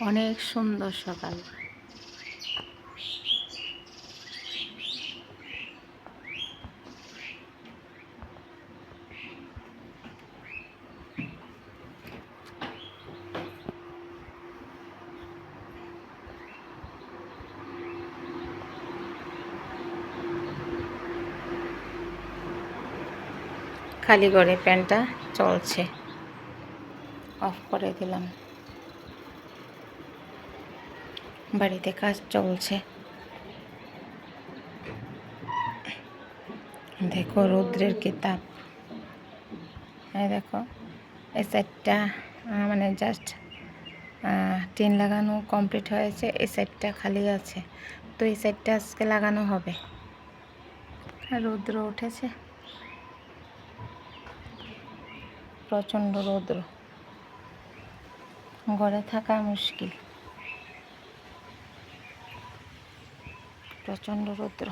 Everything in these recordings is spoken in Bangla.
অনেক সুন্দর সকাল। খালি করে প্যান্টটা চলছে। অফ করে দিলাম। বাড়িতে কাজ চলছে। দেখো রৌদ্রের কিতাব। এই দেখো, এই সাইডটা মানে জাস্ট টিন লাগানো কমপ্লিট হয়েছে, এই সাইডটা খালি আছে। তো এই সাইডটা আজকে লাগানো হবে। রৌদ্র উঠেছে। প্রচণ্ড রৌদ্র। ঘরে থাকা মুশকিল। প্রচণ্ড রৌদ্র।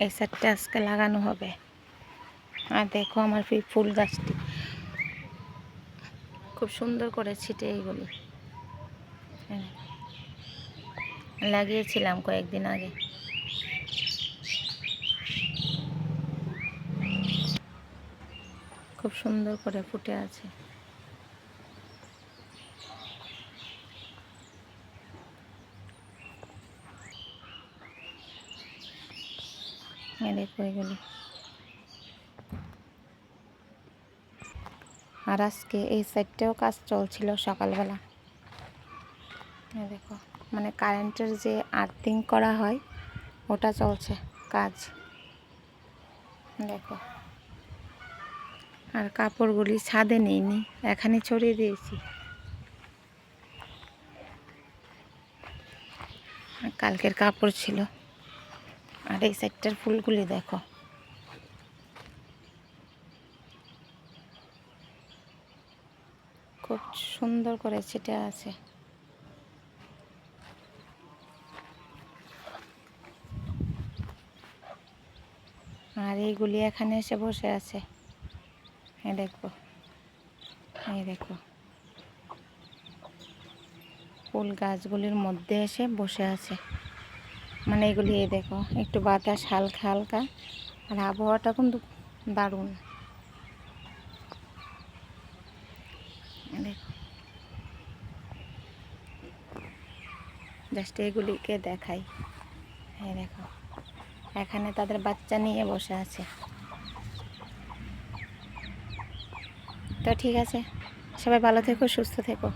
এই সাইডটা আজকে লাগানো হবে। আর দেখো আমার ফুল গাছটি। খুব সুন্দর করে ছিটে এইগুলি। হ্যাঁ। লাগিয়েছিলাম কয়েকদিন আগে। খুব সুন্দর করে ফুটে আছে। দেখো এগুলি আর আজকে এই সাইডটাও কাজ চলছিল সকালবেলা। দেখো মানে কারেন্টের যে আর্থিং করা হয়, ওটা চলছে কাজ। দেখো। আর কাপড়গুলি ছাদে নিইনি, এখানে ছড়িয়ে দিয়েছি। কালকের কাপড় ছিল। এই সাইডটার ফুলগুলি দেখো। খুব সুন্দর করে ছিটে আছে। আর এইগুলি এখানে এসে বসে আছে। এই দেখো। এই দেখো। ফুল গাছগুলির মধ্যে এসে বসে আছে। মানে এগুলি এই দেখো, একটু বাতাস হালকা হালকা, আর আবহাওয়াটা কিন্তু দারুণ। জাস্ট এগুলিকে দেখাই। দেখো, এখানে তাদের বাচ্চা নিয়ে বসে আছে। তো ঠিক আছে, সবাই ভালো থেকো, সুস্থ থেকো।